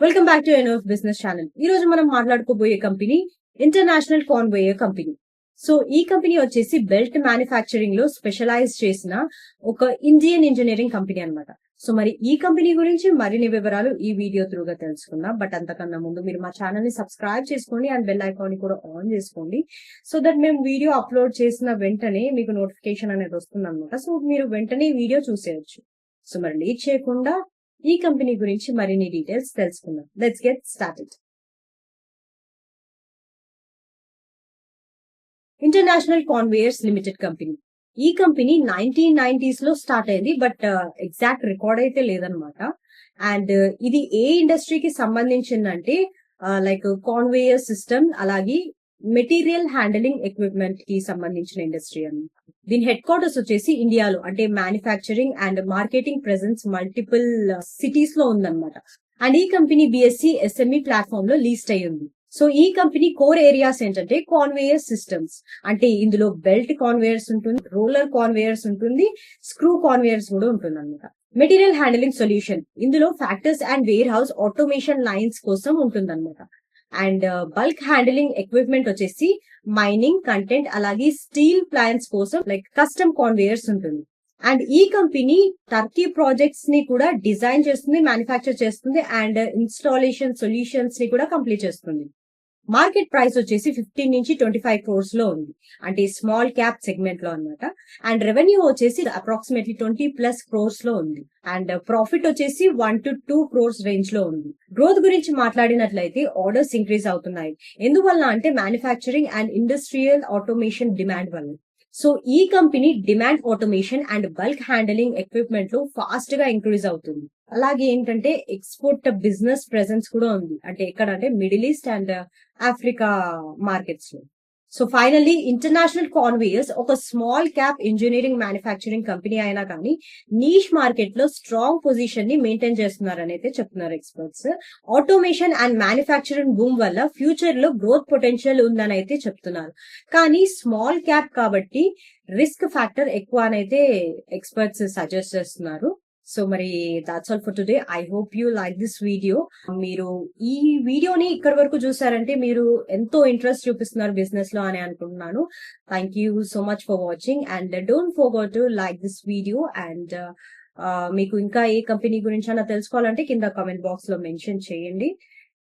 Welcome back to N of business channel ఈ రోజు మనం మాట్లాడుకోబోయే company international conveyor company so ఈ కంపెనీ వచ్చేసి బెల్ట్ మ్యానుఫ్యాక్చరింగ్లో స్పెషలైజ్ చేసిన ఒక ఇండియన్ ఇంజనీరింగ్ కంపెనీ అన్నమాట. సో మరి ఈ కంపెనీ గురించి మరిన్ని వివరాలు ఈ వీడియో త్రూగా తెలుసుకుందాం. బట్ అంతకన్నా ముందు మీరు మా ఛానల్ని సబ్స్క్రైబ్ చేసుకోండి అండ్ బెల్ ఐకాన్ని కూడా ఆన్ చేసుకోండి. సో దట్ మేము వీడియో అప్లోడ్ చేసిన వెంటనే మీకు నోటిఫికేషన్ అనేది వస్తుంది అనమాట సో మీరు వెంటనే వీడియో చూసేయచ్చు. సో మరి లేట్ చేయకుండా ఈ కంపెనీ గురించి మరిన్ని డీటెయిల్స్ తెలుసుకుందాం. Let's get started international conveyors limited company ఈ కంపెనీ నైన్టీన్ నైన్టీస్లో స్టార్ట్ అయింది బట్ ఎగ్జాక్ట్ రికార్డ్ అయితే లేదనమాట అండ్ ఇది ఏ ఇండస్ట్రీకి సంబంధించిందంటే లైక్ కాన్వేయర్ సిస్టమ్ అలాగే మెటీరియల్ హ్యాండిలింగ్ ఎక్విప్మెంట్కి సంబంధించిన ఇండస్ట్రీ అని. దీని హెడ్ క్వార్టర్స్ వచ్చేసి ఇండియాలో అంటే manufacturing and marketing presence multiple సిటీస్లో ఉందన్నమాట. అండ్ ఈ కంపెనీ బిఎస్సి ఎస్ఎంఈ ప్లాట్ఫామ్లో లీస్ట్ అయి ఉంది. సో ఈ కంపెనీ కోర్ ఏరియాస్ ఏంటంటే కాన్వేయర్ సిస్టమ్స్. అంటే ఇందులో బెల్ట్ కాన్వేయర్స్ ఉంటుంది రోలర్ కాన్వేయర్స్ ఉంటుంది స్క్రూ కాన్వేయర్స్ కూడా ఉంటుంది అనమాట మెటీరియల్ హ్యాండిలింగ్ సొల్యూషన్. ఇందులో factors and warehouse automation lines కోసం ఉంటుంది అనమాట అండ్ బల్క్ హ్యాండిలింగ్ ఎక్విప్మెంట్ వచ్చేసి మైనింగ్ కంటెంట్ అలాగే స్టీల్ ప్లాంట్స్ కోసం లైక్ కస్టమ్ కాన్వేయర్స్ ఉంటుంది. అండ్ ఈ కంపెనీ టర్కీ ప్రాజెక్ట్స్ని కూడా డిజైన్ చేస్తుంది మ్యానుఫ్యాక్చర్ చేస్తుంది అండ్ ఇన్స్టాలేషన్ సొల్యూషన్స్ని కూడా కంప్లీట్ చేస్తుంది. మార్కెట్ ప్రైస్ వచ్చేసి ఫిఫ్టీన్ నుంచి ట్వంటీ ఫైవ్ క్రోర్స్లో ఉంది. అంటే స్మాల్ క్యాప్ సెగ్మెంట్లో అనమాట అండ్ రెవెన్యూ వచ్చేసి అప్రాక్సిమేట్లీ ట్వంటీ ప్లస్ క్రోర్స్లో ఉంది. అండ్ ప్రాఫిట్ వచ్చేసి వన్ టు టూ క్రోర్స్ రేంజ్లో ఉంది. గ్రోత్ గురించి మాట్లాడినట్లయితే ఆర్డర్స్ ఇంక్రీజ్ అవుతున్నాయి. ఎందువల్ల అంటే manufacturing and industrial automation demand వల్ల. సో ఈ company demand automation and bulk handling ఎక్విప్మెంట్లో ఫాస్ట్గా ఇంక్రీజ్ అవుతుంది. అలాగే ఏంటంటే ఎక్స్పోర్ట్ బిజినెస్ ప్రెసెన్స్ కూడా ఉంది. అంటే ఎక్కడ అంటే మిడిల్ ఈస్ట్ అండ్ ఆఫ్రికా మార్కెట్స్లో. సో ఫైనల్లీ ఇంటర్నేషనల్ కాన్వేయర్స్ ఒక small cap engineering manufacturing company అయినా కానీ నీష్ మార్కెట్లో స్ట్రాంగ్ పొజిషన్ని మెయింటైన్ చేస్తున్నారని అయితే చెప్తున్నారు experts automation and manufacturing boom వల్ల ఫ్యూచర్లో గ్రోత్ పొటెన్షియల్ ఉందని అయితే చెప్తున్నారు. కానీ స్మాల్ క్యాప్ కాబట్టి రిస్క్ ఫ్యాక్టర్ ఎక్కువ అని అయితే ఎక్స్పర్ట్స్ సజెస్ట్ చేస్తున్నారు. సో మరి that's all for today I hope you like this video మీరు ఈ వీడియోని ఇక్కడి వరకు చూసారంటే మీరు ఎంతో ఇంట్రెస్ట్ చూపిస్తున్నారు బిజినెస్లో అని అనుకుంటున్నాను. Thank you so much for watching and don't forgot to like this video and మీకు ఇంకా ఏ కంపెనీ గురించి అన్న తెలుసుకోవాలంటే కింద కామెంట్ బాక్స్లో మెన్షన్ చేయండి.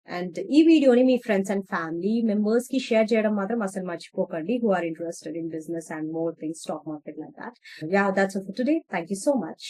అండ్ ఈ వీడియోని మీ ఫ్రెండ్స్ అండ్ ఫ్యామిలీ మెంబర్స్కి షేర్ చేయడం మాత్రం అసలు మర్చిపోకండి. Who are interested in business and more things stock market like that yeah that's for today thank you so much